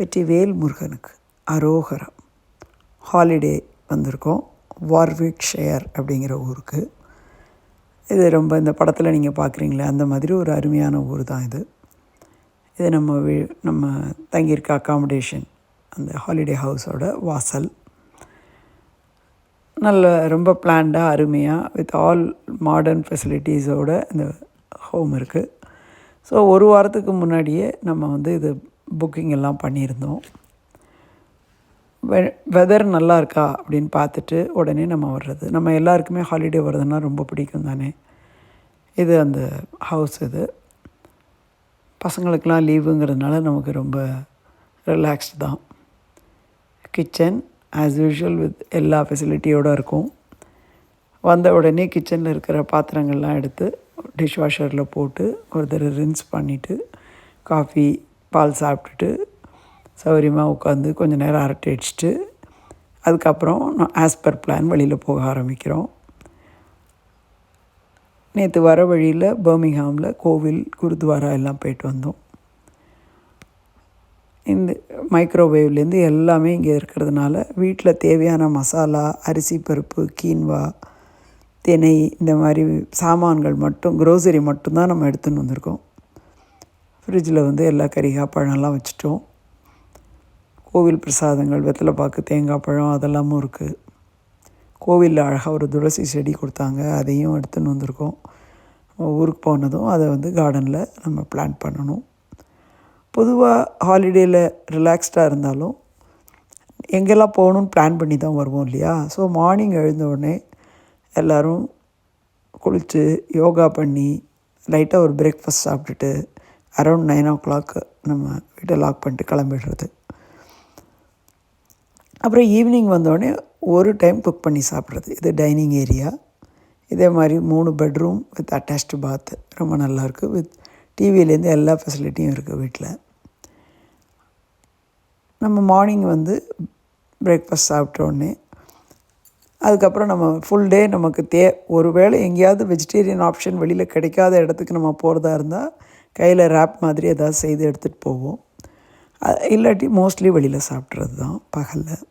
வெற்றிவேல் முருகனுக்கு அரோகரம். ஹாலிடே வந்திருக்கோம். வார்விக் ஷேர் அப்படிங்கிற ஊருக்கு. இது ரொம்ப இந்த படத்தில் நீங்கள் பார்க்குறீங்களே அந்த மாதிரி ஒரு அருமையான ஊர் தான் இது. இது நம்ம வீ நம்ம தங்கியிருக்க அக்காமடேஷன் அந்த ஹாலிடே ஹவுஸோட வாசல். நல்ல ரொம்ப பிளான்டாக அருமையாக வித் ஆல் மாடர்ன் ஃபெசிலிட்டிஸோட இந்த ஹோம் இருக்குது ஸோ ஒரு வாரத்துக்கு முன்னாடியே நம்ம வந்து இது புக்கிங் எல்லாம் பண்ணியிருந்தோம். வெ வெதர் நல்லா இருக்கா அப்படின்னு பார்த்துட்டு உடனே நம்ம வர்றது. நம்ம எல்லாருக்குமே ஹாலிடே வருதுன்னா ரொம்ப பிடிக்கும் தானே. இது அந்த ஹவுஸ் இது. பசங்களுக்கெலாம் லீவுங்கிறதுனால நமக்கு ரொம்ப ரிலாக்ஸ்டு தான். கிச்சன் ஆஸ் யூஷுவல் வித் எல்லா ஃபெசிலிட்டியோடு இருக்கும். வந்த உடனே கிச்சனில் இருக்கிற பாத்திரங்கள்லாம் எடுத்து டிஷ் வாஷரில் போட்டு ஒரு தடவை ரின்ஸ் பண்ணிவிட்டு காஃபி பால் சாப்பிட்டுட்டு சௌகரியமாக உட்காந்து கொஞ்சம் நேரம் அரட்டை அடிச்சுட்டு அதுக்கப்புறம் ஆஸ் பர் பிளான் வெளியில் போக ஆரம்பிக்கிறோம். நேற்று வர வழியில் பர்மிங்ஹாமில் கோவில் குருத்வாரா எல்லாம் போயிட்டு வந்தோம். இந்த மைக்ரோவேவ்லேருந்து எல்லாமே இங்கே இருக்கிறதுனால வீட்டில் தேவையான மசாலா அரிசி பருப்பு கீன்வா தினை இந்த மாதிரி சாமான்கள் மட்டும் க்ரோசரி மட்டும்தான் நம்ம எடுத்துன்னு வந்திருக்கோம். ஃப்ரிட்ஜில் வந்து எல்லா கறிகாய் பழம்லாம் வச்சுட்டோம். கோவில் பிரசாதங்கள் வெத்தலை பார்க்கு தேங்காய் பழம் அதெல்லாமும் இருக்குது கோவிலில் அழகாக ஒரு துளசி செடி கொடுத்தாங்க. அதையும் எடுத்துன்னு வந்திருக்கோம். ஊருக்கு போனதும் அதை வந்து கார்டனில் நம்ம பிளான் பண்ணணும். பொதுவாக ஹாலிடேயில் ரிலாக்ஸ்டாக இருந்தாலும் எங்கெல்லாம் போகணுன்னு பிளான் பண்ணி தான் வருவோம் இல்லையா? ஸோ மார்னிங் எழுந்த உடனே எல்லோரும் குளித்து யோகா பண்ணி லைட்டாக ஒரு பிரேக்ஃபாஸ்ட் சாப்பிட்டுட்டு அரௌண்ட் நைன் ஓ கிளாக் நம்ம வீட்டை லாக் பண்ணிட்டு கிளம்பிடுறது. அப்புறம் ஈவினிங் வந்தோடனே ஒரு டைம் குக் பண்ணி சாப்பிட்றது. இது டைனிங் ஏரியா இதே மாதிரி மூணு பெட்ரூம் வித் அட்டாச்டு பாத் ரொம்ப நல்லாயிருக்கு வித் டிவிலேருந்து எல்லா ஃபெசிலிட்டியும் இருக்குது வீட்டில் நம்ம மார்னிங் வந்து பிரேக்ஃபாஸ்ட் சாப்பிட்டோடனே அதுக்கப்புறம் நம்ம ஃபுல் டே நமக்கு தே ஒரு வேளை எங்கேயாவது வெஜிடேரியன் ஆப்ஷன் வெளியில் கிடைக்காத இடத்துக்கு நம்ம போகிறதா இருந்தால் கையில் ரேப் மாதிரி எதாவது செய்து எடுத்துகிட்டு போவோம். இல்லாட்டி மோஸ்ட்லி வெளியில் சாப்பிட்றது தான் பகலில்.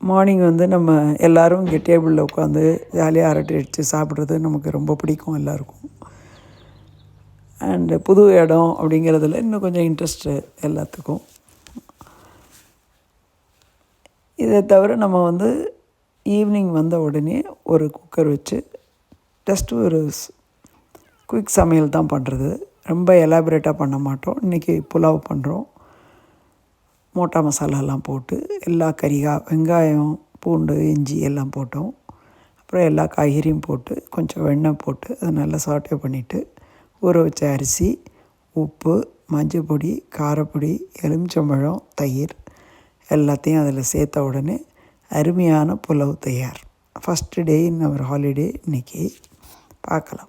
மார்னிங் வந்து நம்ம எல்லோரும் இங்கே டேபிளில் உட்காந்து ஜாலியாக அரட்டை அடித்து சாப்பிட்றது நமக்கு ரொம்ப பிடிக்கும் எல்லாருக்கும். அண்டு புது இடம் அப்படிங்கிறதுல இன்னும் கொஞ்சம் இன்ட்ரெஸ்ட்டு எல்லாத்துக்கும். இதை தவிர நம்ம வந்து ஈவினிங் வந்த உடனே ஒரு குக்கர் வச்சு ஜஸ்ட் ஒரு குயிக் சமையல் தான் பண்ணுறது. ரொம்ப எலாபரேட்டாக பண்ண மாட்டோம். இன்றைக்கி புலாவ் பண்ணுறோம். மோட்டா மசாலாலாம் போட்டு எல்லா கறிகா வெங்காயம் பூண்டு இஞ்சி எல்லாம் போட்டோம். அப்புறம் எல்லா காய்கறியும் போட்டு கொஞ்சம் வெண்ணெய் போட்டு அதை நல்லா சாட்டே பண்ணிவிட்டு ஊற வச்ச அரிசி உப்பு மஞ்சள் பொடி காரப்பொடி எலுமிச்சம்பழம் தயிர் எல்லாத்தையும் அதில் சேர்த்த உடனே அருமையான புலவு தயார். ஃபஸ்ட்டு டே இன் அவர் ஹாலிடே இன்றைக்கி பார்க்கலாம்.